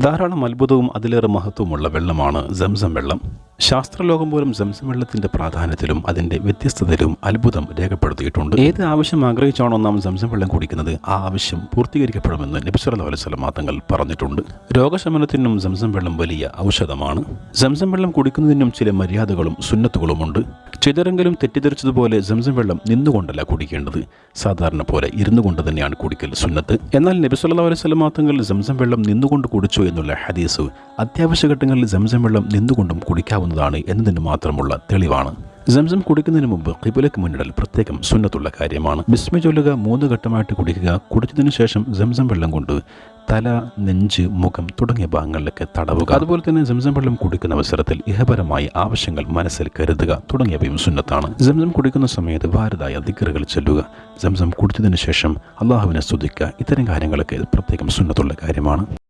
ധാരാളം അത്ഭുതവും അതിലേറെ മഹത്വമുള്ള വെള്ളമാണ് സംസം വെള്ളം. ശാസ്ത്രലോകം പോലും സംസം വെള്ളത്തിന്റെ പ്രാധാന്യത്തിലും അതിന്റെ വ്യത്യസ്തതയിലും അത്ഭുതം രേഖപ്പെടുത്തിയിട്ടുണ്ട്. ഏത് ആവശ്യം ആഗ്രഹിച്ചാണോ നാം സംസം വെള്ളം കുടിക്കുന്നത് ആ ആവശ്യം പൂർത്തീകരിക്കപ്പെടുമെന്ന് നബിസ്വല്ലാ അലൈവലം മാതങ്ങൾ പറഞ്ഞിട്ടുണ്ട്. രോഗശമനത്തിനും സംസം വെള്ളം വലിയ ഔഷധമാണ്. സംസം വെള്ളം കുടിക്കുന്നതിനും ചില മര്യാദകളും സുന്നത്തുകളുമുണ്ട്. ചിതരെങ്കിലും തെറ്റിദ്ധരിച്ചതുപോലെ ജംസം വെള്ളം നിന്നുകൊണ്ടല്ല കുടിക്കേണ്ടത്. സാധാരണ പോലെ ഇരുന്നു കൊണ്ട് തന്നെയാണ് കുടിക്കൽ സുന്നത്ത്. എന്നാൽ നബി സല്ലാ അലൈഹി സ്വലം മാത്രങ്ങളിൽ ജംസം വെള്ളം നിന്നുകൊണ്ട് കുടിച്ചു എന്നുള്ള ഹദീസ് അത്യാവശ്യ ഘട്ടങ്ങളിൽ ജംസം വെള്ളം നിന്നുകൊണ്ടും കുടിക്കാവുന്നതാണ് എന്നതിന് മാത്രമുള്ള തെളിവാണ്. ജംസം കുടിക്കുന്നതിന് മുമ്പ് കിബിലക്ക് മുന്നിടൽ പ്രത്യേകം സുന്നത്തുള്ള കാര്യമാണ്. ബിസ്മി ചൊല്ലുക മൂന്ന് ഘട്ടമായിട്ട് കുടിക്കുക കുടിച്ചതിനു ശേഷം ജംസം വെള്ളം കൊണ്ട് തല നെഞ്ച് മുഖം തുടങ്ങിയ ഭാഗങ്ങളിലൊക്കെ തടവുക. അതുപോലെ തന്നെ സംസം വെള്ളം കുടിക്കുന്ന അവസരത്തിൽ ഇഹപരമായി ആവശ്യങ്ങൾ മനസ്സിൽ കരുതുക തുടങ്ങിയവയും സുന്നത്താണ്. സംസം കുടിക്കുന്ന സമയത്ത് വാരതായ ദിക്കറുകൾ ചെല്ലുക. സംസം കുടിച്ചതിന് ശേഷം അള്ളാഹുവിനെ സ്തുതിക്കുക. ഇത്തരം കാര്യങ്ങളൊക്കെ പ്രത്യേകം സുന്നത്തുള്ള കാര്യമാണ്.